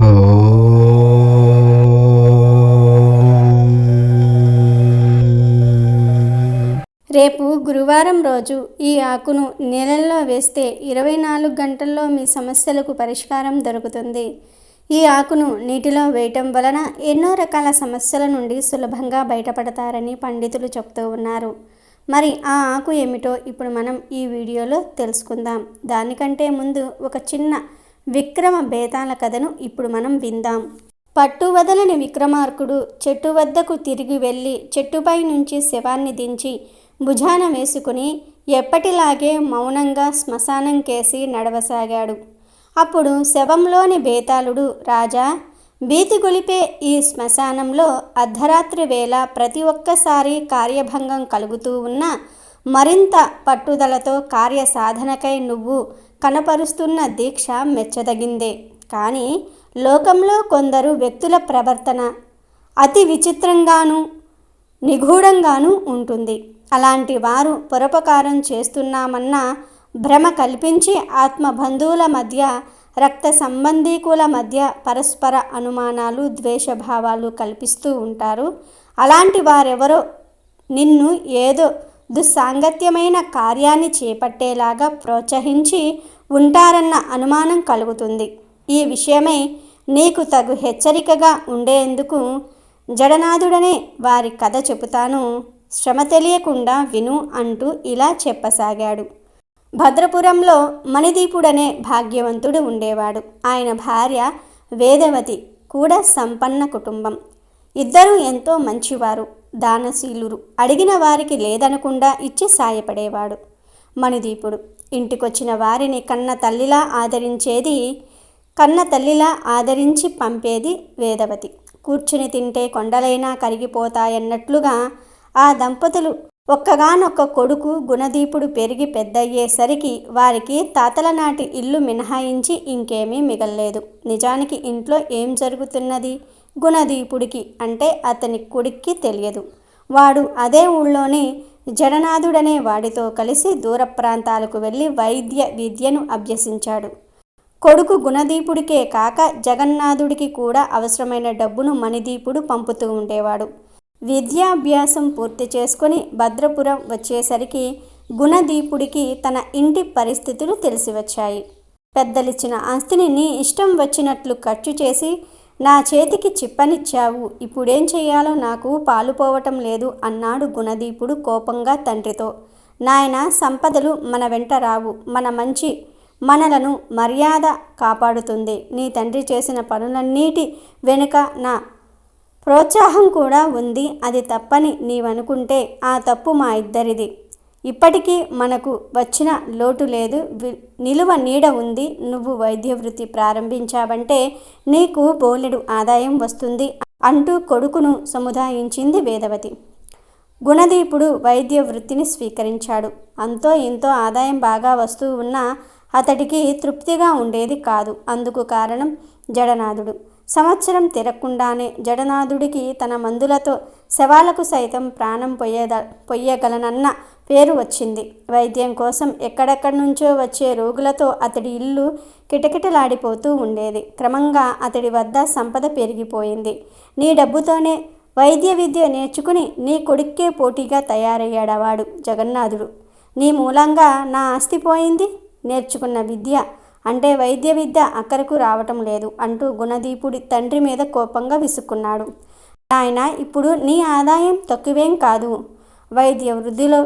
రేపు గురువారం రోజు ఈ ఆకును నీళ్ళల్లో వేస్తే ఇరవై నాలుగు గంటల్లో మీ సమస్యలకు పరిష్కారం దొరుకుతుంది. ఈ ఆకును నీటిలో వేయటం వలన ఎన్నో రకాల సమస్యల నుండి సులభంగా బయటపడతారని పండితులు చెప్తూ ఉన్నారు. మరి ఆ ఆకు ఏమిటో ఇప్పుడు మనం ఈ వీడియోలో తెలుసుకుందాం. దానికంటే ముందు ఒక చిన్న విక్రమ భేదాల కథను ఇప్పుడు మనం విందాం. పట్టు వదలని విక్రమార్కుడు చెట్టు వద్దకు తిరిగి వెళ్ళి చెట్టుపై నుంచి శవాన్ని దించి భుజాన వేసుకుని ఎప్పటిలాగే మౌనంగా శ్మశానం కేసి నడవసాగాడు. అప్పుడు శవంలోని బేతాళుడు రాజా భీతి గొలిపే ఈ శ్మశానంలో అర్ధరాత్రి వేళ ప్రతి ఒక్కసారి కార్యభంగం కలుగుతూ ఉన్న మరింత పట్టుదలతో కార్య సాధనకై నువ్వు కనపరుస్తున్న దీక్ష మెచ్చదగిందే. కానీ లోకంలో కొందరు వ్యక్తుల ప్రవర్తన అతి విచిత్రంగాను నిగూఢంగానూ ఉంటుంది. అలాంటి వారు పరోపకారం చేస్తున్నామన్న భ్రమ కల్పించి ఆత్మబంధువుల మధ్య రక్త సంబంధీకుల మధ్య పరస్పర అనుమానాలు ద్వేషభావాలు కల్పిస్తూ ఉంటారు. అలాంటి వారెవరో నిన్ను ఏదో దుస్సాంగత్యమైన కార్యాన్ని చేపట్టేలాగా ప్రోత్సహించి ఉంటారన్న అనుమానం కలుగుతుంది. ఈ విషయమై నీకు తగు హెచ్చరికగా ఉండేందుకు జడనాథుడనే వారి కథ చెబుతాను. శ్రమ తెలియకుండా విను అంటూ ఇలా చెప్పసాగాడు. భద్రపురంలో మణిదీపుడనే భాగ్యవంతుడు ఉండేవాడు. ఆయన భార్య వేదవతి కూడా సంపన్న కుటుంబం. ఇద్దరూ ఎంతో మంచివారు. దానశీలురు. అడిగిన వారికి లేదనకుండా ఇచ్చి సాయపడేవాడు. మణిదీపుడు ఇంటికొచ్చిన వారిని కన్న తల్లిలా ఆదరించేది కన్న తల్లిలా ఆదరించి పంపేది వేదవతి. కూర్చుని తింటే కొండలైనా కరిగిపోతాయన్నట్లుగా ఆ దంపతులు ఒక్కగానొక్క కొడుకు గుణదీపుడు పెరిగి పెద్దయ్యేసరికి వారికి తాతల నాటి ఇల్లు మినహాయించి ఇంకేమీ మిగల్లేదు. నిజానికి ఇంట్లో ఏం జరుగుతున్నది? గుణదీపుడికి అంటే అతని కొడుక్కి తెలియదు. వాడు అదే ఊళ్ళోని జడనాథుడనే వాడితో కలిసి దూర ప్రాంతాలకు వెళ్ళి వైద్య విద్యను అభ్యసించాడు. కొడుకు గుణదీపుడికే కాక జగన్నాథుడికి కూడా అవసరమైన డబ్బును మణిదీపుడు పంపుతూ ఉండేవాడు. విద్యాభ్యాసం పూర్తి చేసుకుని భద్రపురం వచ్చేసరికి గుణదీపుడికి తన ఇంటి పరిస్థితులు తెలిసి వచ్చాయి పెద్దలిచ్చిన ఆస్తిని నీ ఇష్టం వచ్చినట్లు ఖర్చు చేసి నా చేతికి చిప్పనిచ్చావు. ఇప్పుడేం చెయ్యాలో నాకు పాలుపోవటం లేదు అన్నాడు గుణదీపుడు కోపంగా తండ్రితో. నాయన సంపదలు మన వెంట రావు. మన మంచి మనలను మర్యాద కాపాడుతుంది. నీ తండ్రి చేసిన పనులన్నిటి వెనుక నా ప్రోత్సాహం కూడా ఉంది. అది తప్పని నీవనుకుంటే ఆ తప్పు మా ఇద్దరిది. ఇప్పటికీ మనకు వచ్చిన లోటు లేదు. నిలువ నీడ ఉంది. నువ్వు వైద్య వృత్తి ప్రారంభించావంటే నీకు బోలెడు ఆదాయం వస్తుంది అంటూ కొడుకును సముదాయించింది వేదవతి. గుణదీపుడు వైద్య వృత్తిని స్వీకరించాడు. అంతో ఇంతో ఆదాయం బాగా వస్తూ ఉన్నా అతడికి తృప్తిగా ఉండేది కాదు. అందుకు కారణం జడనాథుడు. సంవత్సరం తిరగకుండానే జడనాథుడికి తన మందులతో శవాలకు సైతం ప్రాణం పొయ్యద పొయ్యగలనన్న పేరు వచ్చింది. వైద్యం కోసం ఎక్కడెక్కడి నుంచో వచ్చే రోగులతో అతడి ఇల్లు కిటకిటలాడిపోతూ ఉండేది. క్రమంగా అతడి వద్ద సంపద పెరిగిపోయింది. నీ డబ్బుతోనే వైద్య విద్య నేర్చుకుని నీ కొడుక్కే పోటీగా తయారయ్యాడవాడు జగన్నాథుడు? నీ మూలంగా నా ఆస్తి పోయింది? నేర్చుకున్న విద్య అంటే వైద్య విద్య అక్కరకు రావటం లేదు అంటూ గుణదీపుడి తండ్రి మీద కోపంగా విసుక్కున్నాడు. ఆయన ఇప్పుడు నీ ఆదాయం తక్కువేం కాదు. వైద్య వృద్ధిలో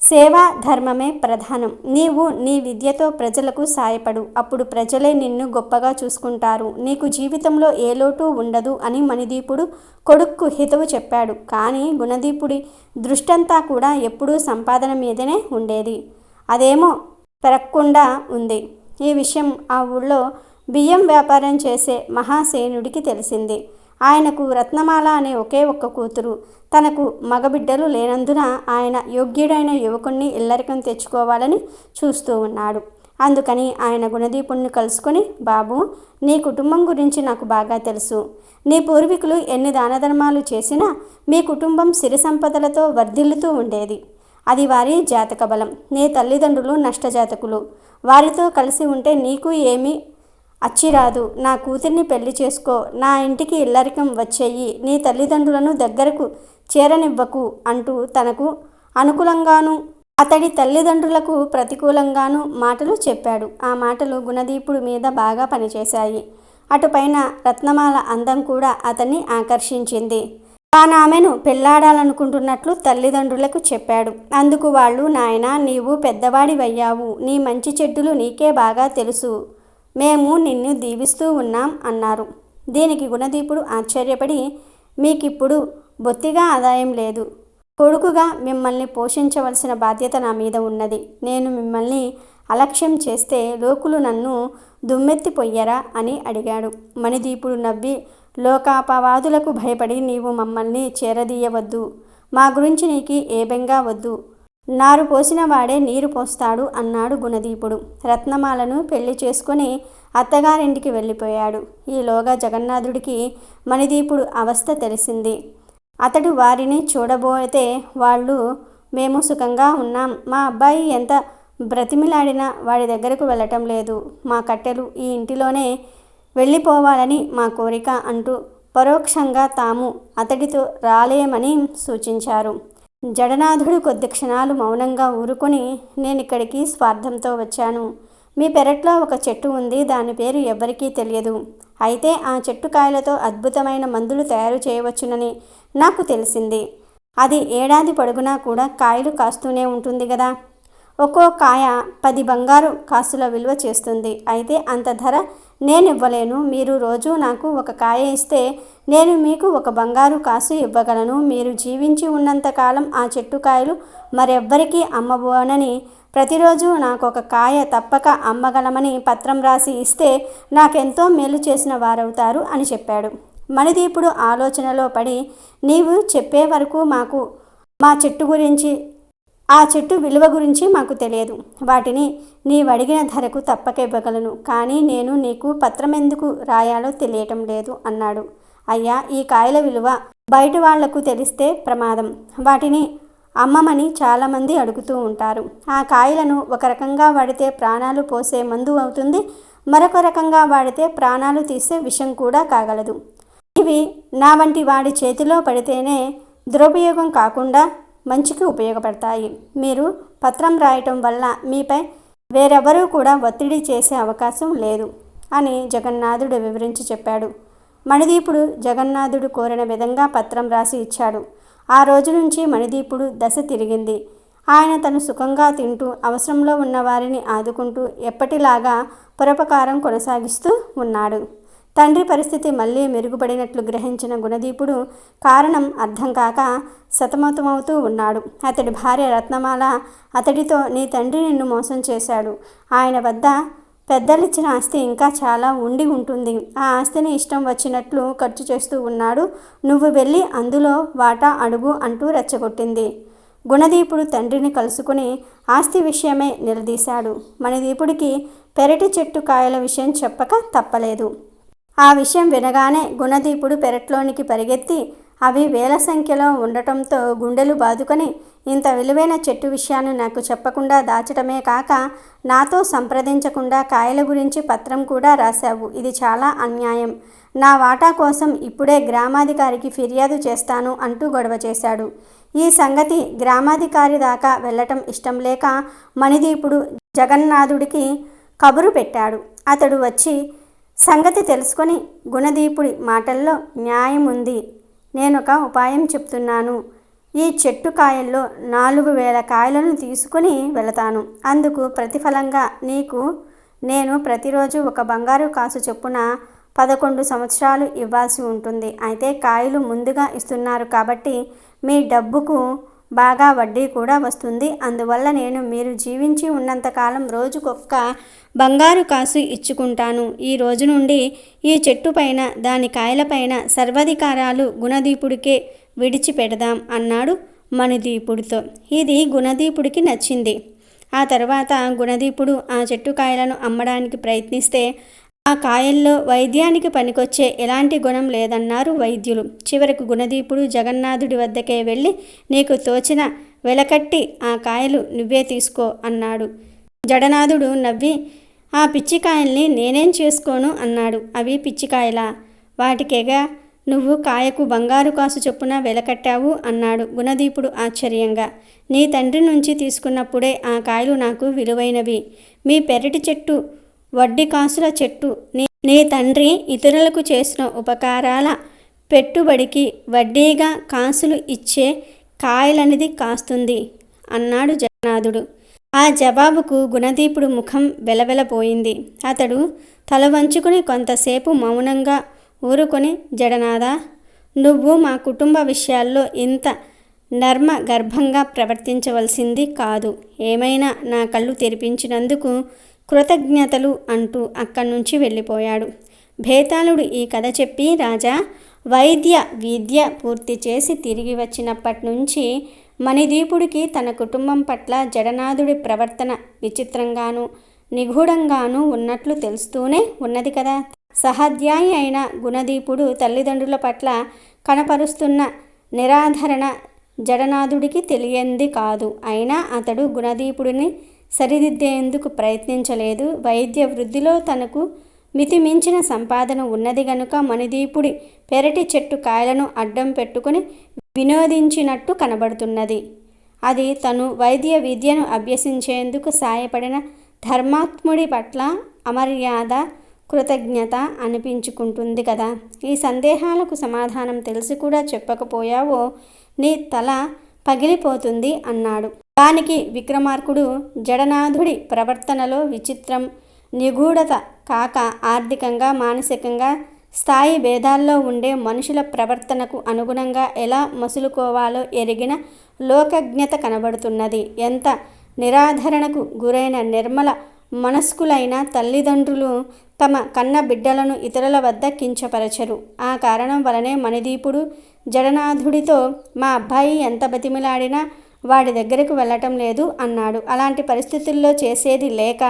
సేవా ధర్మమే ప్రధానం. నీవు నీ విద్యతో ప్రజలకు సాయపడు. అప్పుడు ప్రజలే నిన్ను గొప్పగా చూసుకుంటారు. నీకు జీవితంలో ఏ లోటు ఉండదు అని మణిదీపుడు కొడుక్కు హితవు చెప్పాడు. కానీ గుణదీపుడి దృష్టంతా కూడా ఎప్పుడూ సంపాదన మీదనే ఉండేది. అదేమో పెరగకుండా ఉంది. ఈ విషయం ఆ ఊళ్ళో బియ్యం వ్యాపారం చేసే మహాసేనుడికి తెలిసింది. ఆయనకు రత్నమాల అనే ఒకే ఒక్క కూతురు. తనకు మగబిడ్డలు లేనందున ఆయన యోగ్యుడైన యువకుణ్ణి ఇల్లరికం తెచ్చుకోవాలని చూస్తూ ఉన్నాడు. అందుకని ఆయన గుణదీపుణ్ణి కలుసుకొని బాబు నీ కుటుంబం గురించి నాకు బాగా తెలుసు. నీ పూర్వీకులు ఎన్ని దానధర్మాలు చేసినా మీ కుటుంబం సిరి సంపదలతో వర్ధిల్లుతూ ఉండేది. అది వారి జాతక బలం. నీ తల్లిదండ్రులు నష్టజాతకులు. వారితో కలిసి ఉంటే నీకు ఏమీ అచ్చిరాదు. నా కూతుర్ని పెళ్ళి చేసుకో. నా ఇంటికి ఇల్లరికం వచ్చేయి. నీ తల్లిదండ్రులను దగ్గరకు చేరనివ్వకు అంటూ తనకు అనుకూలంగాను అతడి తల్లిదండ్రులకు ప్రతికూలంగాను మాటలు చెప్పాడు. ఆ మాటలు గుణదీపుడు మీద బాగా పనిచేశాయి. అటుపైన రత్నమాల అందం కూడా అతన్ని ఆకర్షించింది. తానామెను పెళ్ళాడాలనుకుంటున్నట్లు తల్లిదండ్రులకు చెప్పాడు. అందుకు వాళ్ళు నాయన నీవు పెద్దవాడివయ్యావు. నీ మంచి చెడ్డులు నీకే బాగా తెలుసు. మేము నిన్ను దీవిస్తూ ఉన్నాం అన్నారు. దీనికి గుణదీపుడు ఆశ్చర్యపడి మీకిప్పుడు బొత్తిగా ఆదాయం లేదు. కొడుకుగా మిమ్మల్ని పోషించవలసిన బాధ్యత నా మీద ఉన్నది. నేను మిమ్మల్ని అలక్ష్యం చేస్తే లోకులు నన్ను దుమ్మెత్తిపోయ్యరా అని అడిగాడు. మణిదీపుడు నవ్వి లోకాపవాదులకు భయపడి నీవు మమ్మల్ని చేరదీయవద్దు. మా గురించి నీకు ఏ బెంగా వద్దు. నారు పోసిన వాడే నీరు పోస్తాడు అన్నాడు గుణదీపుడు. రత్నమాలను పెళ్ళి చేసుకుని అత్తగారింటికి వెళ్ళిపోయాడు. ఈలోగా జగన్నాథుడికి మణిదీపుడు అవస్థ తెలిసింది. అతడు వారిని చూడబోతే వాళ్ళు మేము సుఖంగా ఉన్నాం. మా అబ్బాయి ఎంత బ్రతిమిలాడినా వాడి దగ్గరకు వెళ్ళటం లేదు. మా కట్టెలు ఈ ఇంటిలోనే వెళ్ళిపోవాలని మా కోరిక అంటూ పరోక్షంగా తాము అతడితో రాలేమని సూచించారు. జడనాథుడు కొద్ది క్షణాలు మౌనంగా ఊరుకొని నేను ఇక్కడికి స్వార్థంతో వచ్చాను. మీ పెరట్లో ఒక చెట్టు ఉంది దాని పేరు ఎవ్వరికీ తెలియదు. అయితే ఆ చెట్టు కాయలతో అద్భుతమైన మందులు తయారు చేయవచ్చునని నాకు తెలిసింది. అది ఏడాది పొడుగునా కూడా కాయలు కాస్తూనే ఉంటుంది కదా ఒక్కో కాయ పది బంగారు కాసుల విలువ చేస్తుంది. అయితే అంత ధర నేను ఇవ్వలేను మీరు రోజు నాకు ఒక కాయ ఇస్తే నేను మీకు ఒక బంగారు కాసు ఇవ్వగలను. మీరు జీవించి ఉన్నంతకాలం ఆ చెట్టు కాయలు మరెవ్వరికీ అమ్మబోనని ప్రతిరోజు నాకు ఒక కాయ తప్పక అమ్మగలమని పత్రం రాసి ఇస్తే నాకెంతో మేలు చేసిన వారవుతారు అని చెప్పాడు. మణిదీపుడు ఆలోచనలో పడి నీవు చెప్పే వరకు మాకు మా చెట్టు గురించి ఆ చెట్టు విలువ గురించి మాకు తెలియదు. వాటిని నీవు అడిగిన ధరకు తప్పక ఇవ్వగలను. కానీ నేను నీకు పత్రం ఎందుకు రాయాలో తెలియటం లేదు అన్నాడు. అయ్యా ఈ కాయల విలువ బయట వాళ్ళకు తెలిస్తే ప్రమాదం. వాటిని అమ్మమని చాలామంది అడుగుతూ ఉంటారు. ఆ కాయలను ఒక రకంగా వాడితే ప్రాణాలు పోసే మందు అవుతుంది. మరొక రకంగా వాడితే ప్రాణాలు తీసే విషం కూడా కాగలదు. ఇవి నా వంటి వాడి చేతిలో పడితేనే దురుపయోగం కాకుండా మంచికి ఉపయోగపడతాయి. మీరు పత్రం రాయటం వల్ల మీపై వేరెవరూ కూడా ఒత్తిడి చేసే అవకాశం లేదు అని జగన్నాథుడు వివరించి చెప్పాడు. మణిదీపుడు జగన్నాథుడు కోరిన విధంగా పత్రం రాసి ఇచ్చాడు. ఆ రోజు నుంచి మణిదీపుడు దశ తిరిగింది. ఆయన తను సుఖంగా తింటూ అవసరంలో ఉన్న వారిని ఆదుకుంటూ ఎప్పటిలాగా పురపకారం కొనసాగిస్తూ ఉన్నాడు. తండ్రి పరిస్థితి మళ్ళీ మెరుగుపడినట్లు గ్రహించిన గుణదీపుడు కారణం అర్థం కాక సతమతమవుతూ ఉన్నాడు. అతడి భార్య రత్నమాల అతడితో నీ తండ్రి నిన్ను మోసం చేశాడు. ఆయన వద్ద పెద్దలిచ్చిన ఆస్తి ఇంకా చాలా ఉండి ఉంటుంది. ఆ ఆస్తిని ఇష్టం వచ్చినట్లు ఖర్చు చేస్తూ ఉన్నాడు. నువ్వు వెళ్ళి అందులో వాటా అడుగు అంటూ రెచ్చగొట్టింది. గుణదీపుడు తండ్రిని కలుసుకుని ఆస్తి విషయమే నిలదీశాడు. మణిదీపుడికి పెరటి చెట్టు కాయల విషయం చెప్పక తప్పలేదు. ఆ విషయం వినగానే గుణదీపుడు పెరట్లోనికి పరిగెత్తి అవి వేల సంఖ్యలో ఉండటంతో గుండెలు బాదుకొని ఇంత విలువైన చెట్టు విషయాన్ని నాకు చెప్పకుండా దాచటమే కాక నాతో సంప్రదించకుండా కాయల గురించి పత్రం కూడా రాశావు. ఇది చాలా అన్యాయం. నా వాటా కోసం ఇప్పుడే గ్రామాధికారికి ఫిర్యాదు చేస్తాను అంటూ గొడవ చేశాడు. ఈ సంగతి గ్రామాధికారి దాకా వెళ్ళటం ఇష్టం లేక మణిదీపుడు జగన్నాథుడికి కబురు పెట్టాడు. అతడు వచ్చి సంగతి తెలుసుకొని గుణదీపుడి మాటల్లో న్యాయం ఉంది నేనొక ఉపాయం చెప్తున్నాను. ఈ చెట్టు కాయల్లో నాలుగు వేల కాయలను తీసుకుని వెళతాను. అందుకు ప్రతిఫలంగా నీకు నేను ప్రతిరోజు ఒక బంగారు కాసు చొప్పున పదకొండు సంవత్సరాలు ఇవ్వాల్సి ఉంటుంది. అయితే కాయలు ముందుగా ఇస్తున్నారు కాబట్టి మీ డబ్బుకు బాగా వడ్డీ కూడా వస్తుంది. అందువల్ల నేను మీరు జీవించి ఉన్నంతకాలం రోజుకొక్క బంగారు కాసు ఇచ్చుకుంటాను. ఈ రోజు నుండి ఈ చెట్టు పైన దాని కాయలపైన సర్వాధికారాలు గుణదీపుడికే విడిచిపెడదాం అన్నాడు మణిదీపుడితో. ఇది గుణదీపుడికి నచ్చింది. ఆ తర్వాత గుణదీపుడు ఆ చెట్టు కాయలను అమ్మడానికి ప్రయత్నిస్తే ఆ కాయల్లో వైద్యానికి పనికొచ్చే ఎలాంటి గుణం లేదన్నారు వైద్యులు. చివరకు గుణదీపుడు జగన్నాథుడి వద్దకే వెళ్ళి నీకు తోచిన వెలకట్టి ఆ కాయలు నువ్వే తీసుకో అన్నాడు. జడనాథుడు నవ్వి ఆ పిచ్చికాయల్ని నేనేం చేసుకోను అన్నాడు. అవి పిచ్చికాయలా? వాటికేగా? నువ్వు కాయకు బంగారు కాసు చొప్పున వెలకట్టావు అన్నాడు గుణదీపుడు ఆశ్చర్యంగా. నీ తండ్రి నుంచి తీసుకున్నప్పుడే ఆ కాయలు నాకు విలువైనవి. మీ పెరటి చెట్టు వడ్డీ కాసుల చెట్టు నీ నీ తండ్రి ఇతరులకు చేసిన ఉపకారాల పెట్టుబడికి వడ్డీగా కాసులు ఇచ్చే కాయలనిది కాస్తుంది అన్నాడు జగన్నాథుడు. ఆ జవాబుకు గుణదీపుడు ముఖం వెలవెలపోయింది. అతడు తల వంచుకుని కొంతసేపు మౌనంగా ఊరుకొని జడనాథ నువ్వు మా కుటుంబ విషయాల్లో ఇంత నర్మ గర్భంగా ప్రవర్తించవలసింది కాదు. ఏమైనా నా కళ్ళు తెరిపించినందుకు కృతజ్ఞతలు అంటూ అక్కడి నుంచి వెళ్ళిపోయాడు. భేతాళుడు ఈ కథ చెప్పి రాజా వైద్య విద్య పూర్తి చేసి తిరిగి వచ్చినప్పటి నుంచి మణిదీపుడికి తన కుటుంబం పట్ల జడనాథుడి ప్రవర్తన విచిత్రంగాను నిగూఢంగానూ ఉన్నట్లు తెలుస్తూనే ఉన్నది కదా. సహాధ్యాయి అయిన గుణదీపుడు తల్లిదండ్రుల పట్ల కనపరుస్తున్న నిరాధరణ జడనాథుడికి తెలియంది కాదు. అయినా అతడు గుణదీపుడిని సరిదిద్దేందుకు ప్రయత్నించలేదు? వైద్య వృద్ధిలో తనకు మితిమించిన సంపాదన ఉన్నది గనుక మణిదీపుడి పెరటి చెట్టు కాయలను అడ్డం పెట్టుకుని వినోదించినట్టు కనబడుతున్నది. అది తను వైద్య విద్యను అభ్యసించేందుకు సాయపడిన ధర్మాత్ముడి పట్ల అమర్యాద కృతజ్ఞత అనిపించుకుంటుంది కదా. ఈ సందేహాలకు సమాధానం తెలిసి కూడా చెప్పకపోయావో నీ తల పగిలిపోతుంది అన్నాడు. దానికి విక్రమార్కుడు జడనాథుడి ప్రవర్తనలో విచిత్రం నిగూఢత కాక ఆర్థికంగా మానసికంగా స్థాయి భేదాల్లో ఉండే మనుషుల ప్రవర్తనకు అనుగుణంగా ఎలా మసులుకోవాలో ఎరిగిన లోకజ్ఞత కనబడుతున్నది. ఎంత నిరాధరణకు గురైన నిర్మల మనస్కులైన తల్లిదండ్రులు తమ కన్న బిడ్డలను ఇతరుల వద్ద కించపరచరు. ఆ కారణం వలనే మణిదీపుడు జడనాథుడితో మా అబ్బాయి ఎంత బతిమిలాడినా వాడి దగ్గరకు వెళ్ళటం లేదు అన్నాడు. అలాంటి పరిస్థితుల్లో చేసేది లేక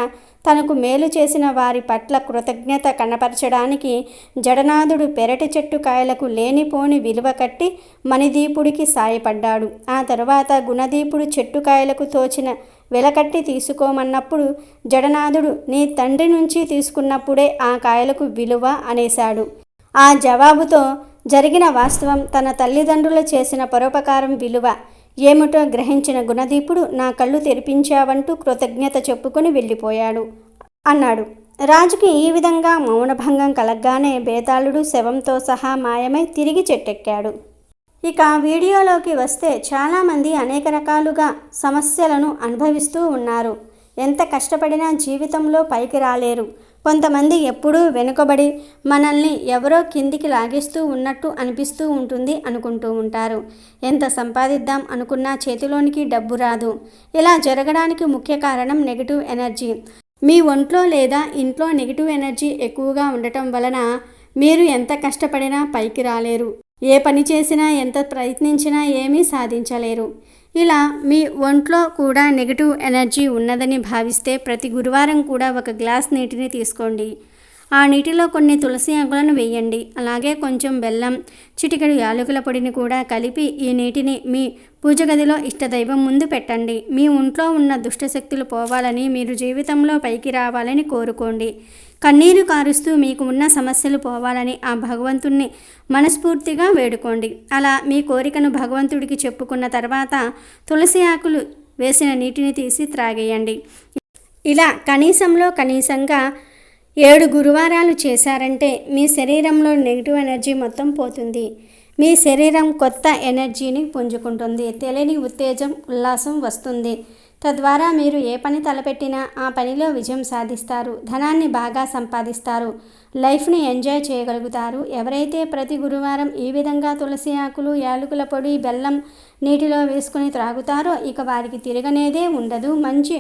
తనకు మేలు చేసిన వారి పట్ల కృతజ్ఞత కనపరచడానికి జడనాథుడు పెరటి చెట్టు కాయలకు లేనిపోని విలువ కట్టి మణిదీపుడికి సాయపడ్డాడు. ఆ తరువాత గుణదీపుడు చెట్టు కాయలకు తోచిన వెలకట్టి తీసుకోమన్నప్పుడు జడనాథుడు నీ తండ్రి నుంచి తీసుకున్నప్పుడే ఆ కాయలకు విలువ అనేశాడు. ఆ జవాబుతో జరిగిన వాస్తవం తన తల్లిదండ్రులు చేసిన పరోపకారం విలువ. ఏమిటో గ్రహించిన గుణదీపుడు నా కళ్ళు తెరిపించావంటూ కృతజ్ఞత చెప్పుకొని వెళ్ళిపోయాడు. అన్నాడు. రాజుకి ఈ విధంగా మౌనభంగం కలగ్గానే బేతాళుడు శవంతో సహా మాయమై తిరిగి చెట్టెక్కాడు. ఇక వీడియోలోకి వస్తే చాలామంది అనేక రకాలుగా సమస్యలను అనుభవిస్తూ ఉన్నారు. ఎంత కష్టపడినా జీవితంలో పైకి రాలేరు. కొంతమంది ఎప్పుడూ వెనుకబడి మనల్ని ఎవరో కిందికి లాగేస్తూ ఉన్నట్టు అనిపిస్తూ ఉంటుంది అనుకుంటూ ఉంటారు. ఎంత సంపాదిద్దాం అనుకున్నా చేతిలోనికి డబ్బు రాదు. ఇలా జరగడానికి ముఖ్య కారణం నెగిటివ్ ఎనర్జీ. మీ ఒంట్లో లేదా ఇంట్లో నెగిటివ్ ఎనర్జీ ఎక్కువగా ఉండటం వలన మీరు ఎంత కష్టపడినా పైకి రాలేరు. ఏ పని చేసినా ఎంత ప్రయత్నించినా ఏమీ సాధించలేరు. ఇలా మీ ఒంట్లో కూడా నెగిటివ్ ఎనర్జీ ఉన్నదని భావిస్తే ప్రతి గురువారం కూడా ఒక గ్లాస్ నీటిని తీసుకోండి. ఆ నీటిలో కొన్ని తులసి ఆకులను వేయండి. అలాగే కొంచెం బెల్లం చిటికెడు యాలకుల పొడిని కూడా కలిపి ఈ నీటిని మీ పూజ గదిలో ఇష్టదైవం ముందు పెట్టండి. మీ ఒంట్లో ఉన్న దుష్టశక్తులు పోవాలని మీరు జీవితంలో పైకి రావాలని కోరుకోండి. కన్నీరు కారుస్తూ మీకు ఉన్న సమస్యలు పోవాలని ఆ భగవంతుణ్ణి మనస్ఫూర్తిగా వేడుకోండి. అలా మీ కోరికను భగవంతుడికి చెప్పుకున్న తర్వాత తులసి ఆకులు వేసిన నీటిని తీసి త్రాగేయండి. ఇలా కనీసంలో కనీసంగా ఏడు గురువారాలు చేశారంటే మీ శరీరంలో నెగిటివ్ ఎనర్జీ మొత్తం పోతుంది. మీ శరీరం కొత్త ఎనర్జీని పుంజుకుంటుంది. తెలియని ఉత్తేజం ఉల్లాసం వస్తుంది. తద్వారా మీరు ఏ పని తలపెట్టినా ఆ పనిలో విజయం సాధిస్తారు ధనాన్ని బాగా సంపాదిస్తారు లైఫ్ని ఎంజాయ్ చేయగలుగుతారు. ఎవరైతే ప్రతి గురువారం ఈ విధంగా తులసి ఆకులు యాలకుల పొడి బెల్లం నీటిలో వేసుకుని త్రాగుతారో ఇక వారికి తిరగనేదే ఉండదు. మంచి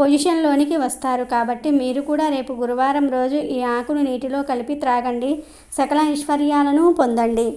పొజిషన్లోనికి వస్తారు. కాబట్టి మీరు కూడా రేపు గురువారం రోజు ఈ ఆకును నీటిలో కలిపి త్రాగండి. సకల ఐశ్వర్యాలను పొందండి.